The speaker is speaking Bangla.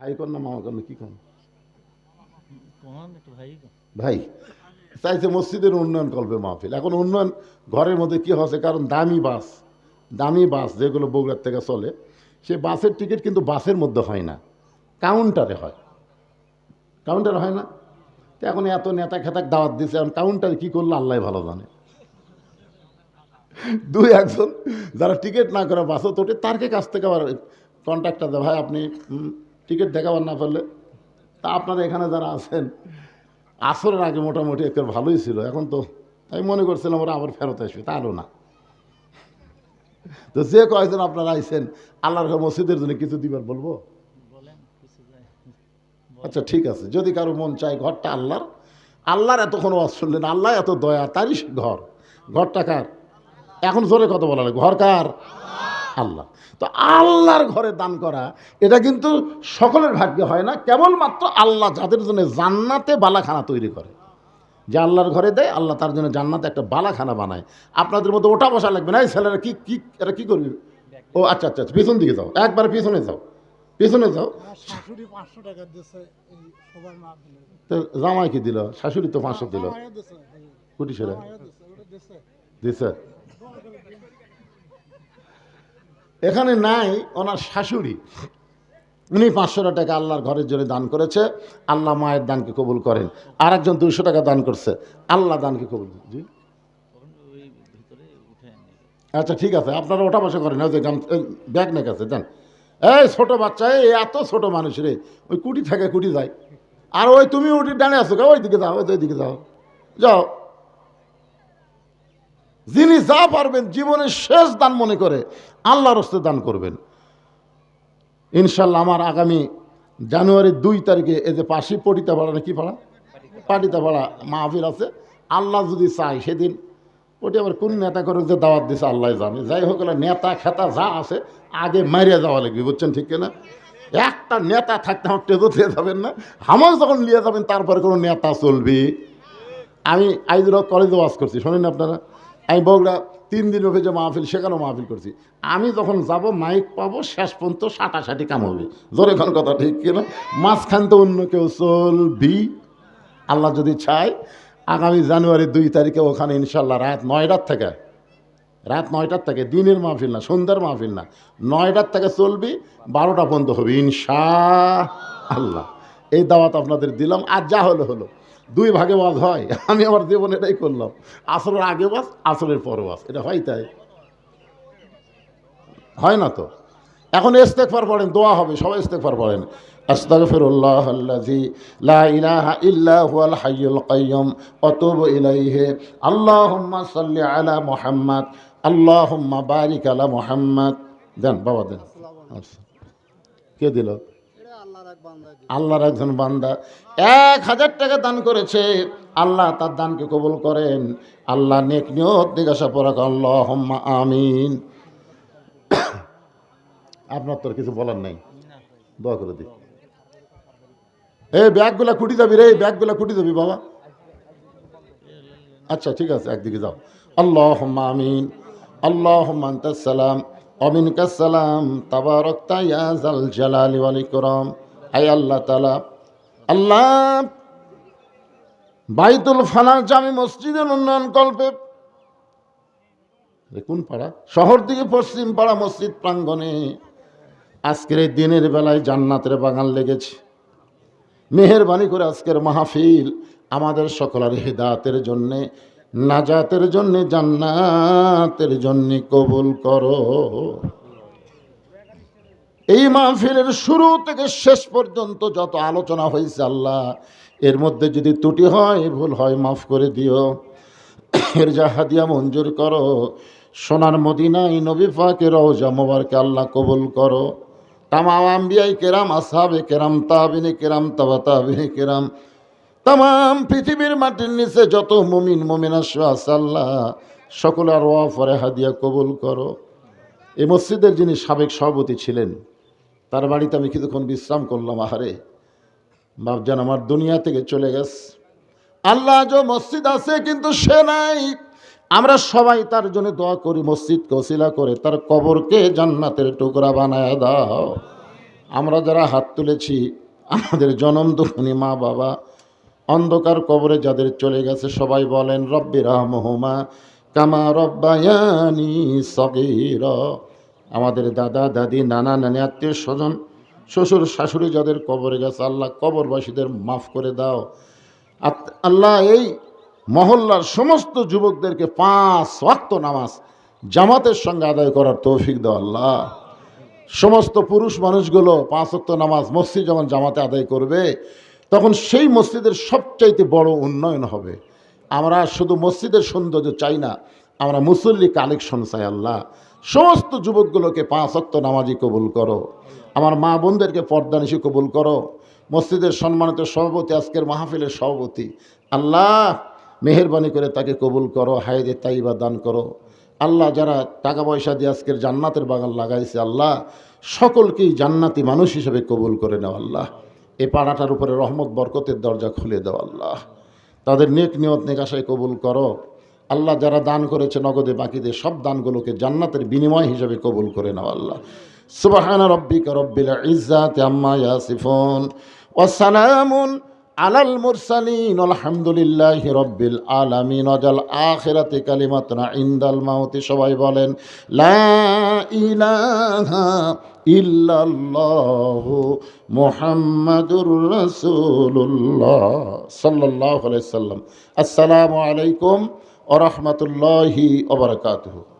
ভাই কর না মামা কর না কি কোন? ভাই চাইছে মসজিদের উন্নয়ন করবে মাহফিল। এখন উন্নয়ন ঘরের মধ্যে কি হচ্ছে? কারণ দামি বাস দামি বাস যেগুলো বগুড়ার থেকে চলে সে বাসের টিকিট কিন্তু বাসের মধ্যে হয় না কাউন্টারে হয়। কাউন্টারে হয় না? তো এখন এত নেতা খেতাক দাওয়াত দিছে এখন কাউন্টারে কী করলে আল্লাহ ভালো জানে। দুই একজন যারা টিকিট না করে বাসও তোটে তারকে কাছ থেকে আবার কন্ট্যাক্টটা দেয়। ভাই আপনি টিকিট দেখাবার না পারলে তা আপনারা এখানে যারা আছেন আসরের আগে মোটামুটি একটু ভালোই ছিল। এখন তো আমি মনে করছিলাম ওরা আবার ফেরত আসবে তারও না। তো যে কয়েকজন আপনারা আইছেন আল্লাহর মসজিদের জন্য কিছু দিবার বলব? আচ্ছা ঠিক আছে। যদি কারও মন চায় ঘরটা আল্লাহর আল্লাহর এতক্ষণ ওয়াজ শুনলেন আল্লাহ এত দয়া তারই ঘর। ঘরটা কার? এখন জোরে কত বলা লাগে ঘর কার? আল্লাহ তো আল্লাহর ঘরে দান করা এটা কিন্তু সকলের ভাগ্যে হয় না কেবলমাত্র আল্লাহ যাদের জন্য জান্নাতে বালাখানা তৈরি করে। যে আল্লাহর ঘরে দেয় আল্লাহ তার জন্য জান্নাতে একটা বালাখানা বানায়। আপনাদের মধ্যে ওটা বসা লাগবে না এই ছেলেরা কী কী এরা কী করবে? ও আচ্ছা আচ্ছা আচ্ছা, পিছন দিকে যাও একবার পিছনে যাও পিছনে যাও। তো জামাই কি দিল? শাশুড়ি তো পাঁচশো দিল। কুটি সেরা দিছে এখানে নাই ওনার শাশুড়ি। উনি পাঁচশো টাকা আল্লাহর ঘরের জন্য দান করেছে। আল্লাহ মায়ের দানকে কবুল করেন। আর একজন দুইশো টাকা দান করছে। আল্লাহ দানকে কবুল জি। আচ্ছা ঠিক আছে। আপনারা ওটা বসে করেন। ওই যে ব্যাগ নেই কাছে যান এই ছোট বাচ্চা, এই এত ছোট মানুষ রে। ওই কুটি থাকে, কুটি যায়। আর ওই তুমি উঠি ডানে আসো ওই দিকে যাও ওই দিকে যাও। যাও। যিনি যা পারবেন জীবনের শেষ দান মনে করে আল্লাহর হস্তে দান করবেন। ইনশাল্লাহ আমার আগামী জানুয়ারির দুই তারিখে এই যে পাশি পটিতা পাড়া না কি পাড়া পাটিতা পাড়া মাহফিল আছে। আল্লাহ যদি চায় সেদিন ওটি আবার কোন নেতা করে যে দাওয়াত দিছে, আল্লাহ জানে। যাই হোক নেতা খেতা যা আছে, আগে মারিয়া যাওয়া লাগবে, বুঝছেন ঠিক কিনা? একটা নেতা থাকতে আমার টেজো দিয়ে যাবেন না। আমার যখন নিয়ে যাবেন, তারপরে কোনো নেতা চলবে। আমি আইজুর কলেজে ওয়াজ করছি, শোনেন আপনারা? আমি বগুড়া তিন দিন ওকে যে মাহফিল, সেখানেও মাহফিল করছি। আমি যখন যাব মাইক পাবো, শেষ পর্যন্ত সাটাসাটি কাম হবে। জোরে এখন কথা ঠিক কিনা মাঝখান তো অন্য কেউ চলবি। আল্লাহ যদি চায়, আগামী জানুয়ারি দুই তারিখে ওখানে ইনশাল্লাহ রাত নয়টার থেকে, রাত নয়টার থেকে, দিনের মাহফিল না, সন্ধ্যার মাহফিল না, নয়টার থেকে চলবি, বারোটা পর্যন্ত হবে ইনশা আল্লাহ এই দাওয়াত আপনাদের দিলাম, আর যা হলো হলো। দুই ভাগে ওয়াজ হয়। আমি আমার জীবনে এটাই করলাম। আসরের আগে ওয়াজ আসরের পরে ওয়াজ এটা হয় তাই। হয় না তো? এখন ইস্তেকফার পড়েন, দোয়া হবে, সবাই ইস্তেকফার পড়েন। লা আলা বারিক দেন, বাবা দেন। আচ্ছা। কে দিল? আল্লাহর একজন বান্দা এক হাজার টাকা দান করেছে। আল্লাহ তার দানকে কবুল করেন। আল্লাহ নেক নিয়ত জিজ্ঞাসা পড়াক আল্লাহ আমিন। আপনার তোর কিছু বলার নাই। দোয়া করে দিই। এই ব্যাগগুলা কুটি যাবি রে, ব্যাগগুলা কুটি যাবি বাবা। আচ্ছা ঠিক আছে, একদিকে যাও। আল্লাহ আমিন। আল্লাহ সালাম। অমিন সালাম। তাবারক ইয়াজাল জালালি ওয়াল আই আল্লাহ তালা আল্লাহ, বাইতুল ফানার জামি মসজিদের উন্নয়ন কল্পে কোন পাড়া? শহর দিকে পশ্চিম পাড়া মসজিদ প্রাঙ্গণে আজকের এই দিনের বেলায় জান্নাতের বাগান লেগেছে। মেহরবানি করে আজকের মাহফিল আমাদের সকলের হেদাতের জন্যে, নাজাতের জন্যে, জান্নাতের জন্যে কবুল করো। এই মাহফিলের শুরু থেকে শেষ পর্যন্ত যত আলোচনা হয়েছে আল্লাহ, এর মধ্যে যদি ত্রুটি হয়, ভুল হয়, মাফ করে দিও। এর যা হাদিয়া মঞ্জুর করো, সোনার মদিনাই নবী ফাকে রওজা মোবারকে আল্লাহ কবুল করো। তামাম আম্বিয়াই কেরাম আসাবে কেরাম তাবিনে কেরাম, তাবা তাবিনে কেরাম। তাম পৃথিবীর মাটির নিচে যত মুমিন, মুমিনা আছে আল্লাহ সকলে আর ওয়াফরে হাদিয়া কবুল করো। এই মসজিদের যিনি সাবেক সভাপতি ছিলেন তার বাড়িতে আমি কিছুক্ষণ বিশ্রাম করলাম, আহারে। বাপজান আমার দুনিয়া থেকে চলে গেছে। আল্লাহ যে মসজিদ আছে, কিন্তু সে নাই। আমরা সবাই তার জন্য দোয়া করি মসজিদ কসিলা করে, তার কবরকে জান্নাতের টুকরা বানায় দাও। আমরা যারা হাত তুলেছি, আমাদের জনম দুঃখনী মা বাবা। অন্ধকার কবরে যাদের চলে গেছে, সবাই বলেন, রব্বি রাহমহুমা কামা রব্বায়ানি সগীর। আমাদের দাদা, দাদি, নানা, নানি, আত্মীয় স্বজন, শ্বশুর, শাশুড়ি যাদের কবরে গেছে, আল্লাহ কবরবাসীদের মাফ করে দাও। আল্লাহ এই মহল্লার সমস্ত যুবকদেরকে পাঁচ ওয়াক্ত নামাজ জামাতের সঙ্গে আদায় করার তৌফিক দাও আল্লাহ। সমস্ত পুরুষ মানুষগুলো পাঁচ ওয়াক্ত নামাজ মসজিদ যখন জামাতে আদায় করবে, তখন সেই মসজিদের সবচাইতে বড় উন্নয়ন হবে। আমরা শুধু মসজিদের সৌন্দর্য চাই না, আমরা মুসল্লি কালেকশন চাই আল্লাহ। সমস্ত যুবকগুলোকে পাঁচ অক্ত নামাজি কবুল করো। আমার মা বোনদেরকে পর্দানিশি কবুল করো। মসজিদের সম্মানিত সভাপতি, আজকের মাহফিলের সভাপতি, আল্লাহ মেহরবানি করে তাকে কবুল করো, হায়দে তাইবা দান করো। আল্লাহ যারা টাকা পয়সা দিয়ে আজকের জান্নাতের বাগান লাগাইছে, আল্লাহ সকলকেই জান্নাতি মানুষ হিসেবে কবুল করে নেওয়া আল্লাহ। এ পাড়াটার উপরে রহমত, বরকতের দরজা খুলে দেওয়া আল্লাহ। তাদের নেক নিয়ত নেকাশায় কবুল করো। আল্লাহ যারা দান করেছে নগদে বাকিদের সব দানগুলোকে জান্নাতের বিনিময় হিসেবে কবুল করে নাও আল্লাহ। সুবাহান রব্বিকা রব্বিল ইজ্জাত আম্মা ইয়াসিফুন ওয়াসালামুন আলাল মুরসালিন। আলহামদুলিল্লাহ রব্বিল আলামিন। অজাল আখিরাতে কালিমাতনা ইন্দাল মাউতি। সবাই বলেন, লা ইলাহা ইল্লাল্লাহু মুহাম্মাদুর রাসূলুল্লাহ সাল্লাল্লাহু আলাইহি সাল্লাম। আসসালামু আলাইকুম ওয়া ওবরকাতহ।